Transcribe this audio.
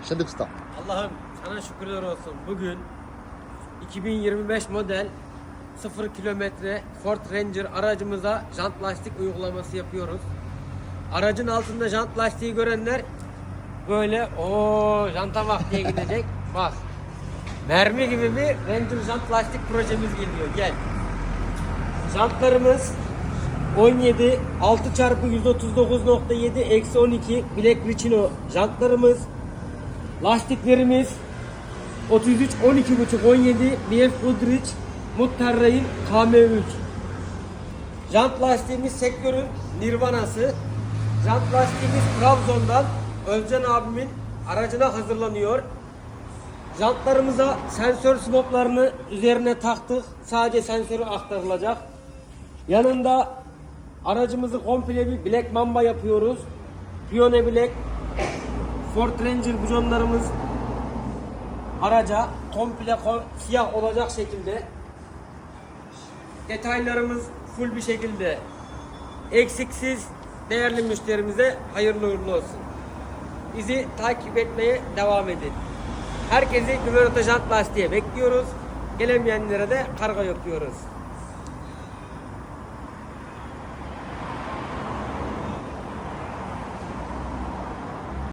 Başladık usta. Allah'ım sana şükürler olsun. Bugün 2025 model 0 kilometre Ford Ranger aracımıza jant lastik uygulaması yapıyoruz. Aracın altında jant lastiği görenler böyle o janta bak diye gidecek. Bak. Mermi gibi bir Ranger jant lastik projemiz geliyor. Gel. Jantlarımız 17 6 çarpı 139.7 eksi 12 Black Ricino jantlarımız Lastiklerimiz 33 12.5 17 BF Goodrich Mutterrain KM3 Jant lastiğimiz sektörün nirvanası Jant lastiğimiz Trabzon'dan Özcan abimin aracına hazırlanıyor Jantlarımıza sensör smoplarını üzerine taktık. Sadece sensörü aktarılacak. Yanında aracımızı komple bir Black Mamba yapıyoruz. Pione Black Ford Ranger bujonlarımız araca komple ko- siyah olacak şekilde detaylarımız full bir şekilde eksiksiz değerli müşterimize hayırlı uğurlu olsun. Bizi takip etmeye devam edin. Herkesi Güverota Jant Lastiğe bekliyoruz. Gelemeyenlere de kargo yapıyoruz.